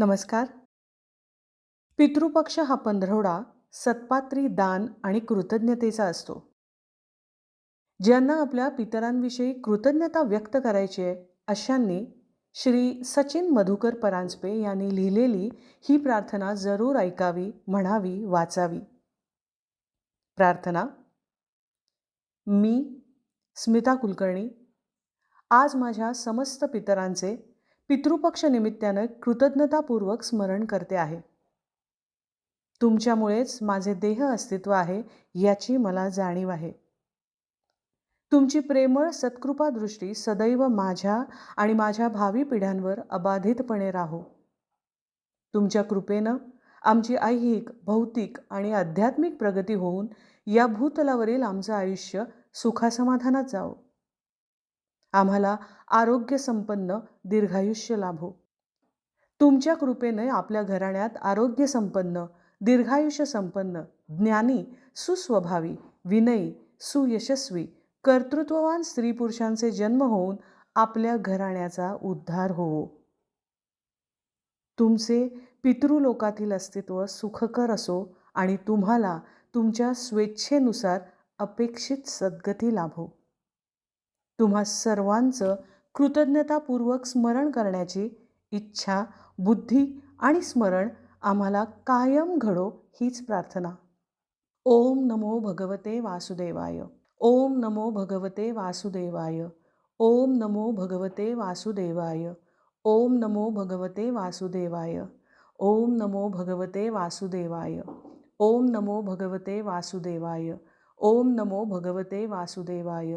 नमस्कार. पितृपक्ष हा पंधरवडा सत्पात्री दान आणि कृतज्ञतेचा असतो. ज्यांना आपल्या पितरांविषयी कृतज्ञता व्यक्त करायची आहे अशांनी श्री सचिन मधुकर परांजपे यांनी लिहिलेली ही प्रार्थना जरूर ऐकावी म्हणावी वाचावी. प्रार्थना मी स्मिता कुलकर्णी आज माझ्या समस्त पितरांचे पितृपक्ष निमित्तानं कृतज्ञतापूर्वक स्मरण करते आहे. तुमच्यामुळेच माझे देह अस्तित्व आहे याची मला जाणीव आहे. तुमची प्रेमळ सत्कृपादृष्टी सदैव माझ्या आणि माझ्या भावी पिढ्यांवर अबाधितपणे राहो. तुमच्या कृपेनं आमची ऐहिक भौतिक आणि आध्यात्मिक प्रगती होऊन या भूतलावरील आमचं आयुष्य सुखासमाधानात जावं. आम्हाला आरोग्यसंपन्न दीर्घायुष्य लाभो. तुमच्या कृपेने आपल्या घराण्यात आरोग्यसंपन्न दीर्घायुष्य संपन्न ज्ञानी सुस्वभावी विनयी सुयशस्वी कर्तृत्ववान स्त्री पुरुषांचे जन्म होऊन आपल्या घराण्याचा उद्धार होवो. तुमचे पितृलोकातील अस्तित्व सुखकर असो आणि तुम्हाला तुमच्या स्वेच्छेनुसार अपेक्षित सद्गती लाभो. तुम्हा सर्वांचं कृतज्ञतापूर्वक स्मरण करण्याची इच्छा बुद्धी आणि स्मरण आम्हाला कायम घडो हीच प्रार्थना. ओम नमो भगवते वासुदेवाय. ओम नमो भगवते वासुदेवाय. ओम नमो भगवते वासुदेवाय. ओम नमो भगवते वासुदेवाय. ओम नमो भगवते वासुदेवाय. ओम नमो भगवते वासुदेवाय. ओम नमो भगवते वासुदेवाय.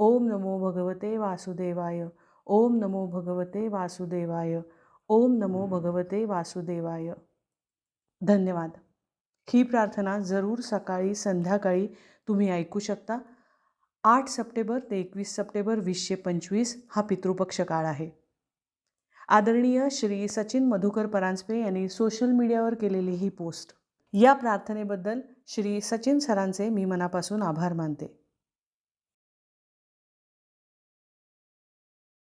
ओम नमो भगवते वासुदेवाय ओम नमो भगवते वासुदेवाय ओम नमो भगवते वासुदेवाय. धन्यवाद. ही प्रार्थना जरूर सकाळी संध्याकाळी तुम्ही ऐकू शकता. आठ सप्टेंबर ते एकवीस सप्टेंबर वीसशे पंचवीस हा पितृपक्ष काळ आहे. आदरणीय श्री सचिन मधुकर परांजपे यांनी सोशल मीडियावर केलेली ही पोस्ट. या प्रार्थनेबद्दल श्री सचिन सरांचे मी मनापासून आभार मानते.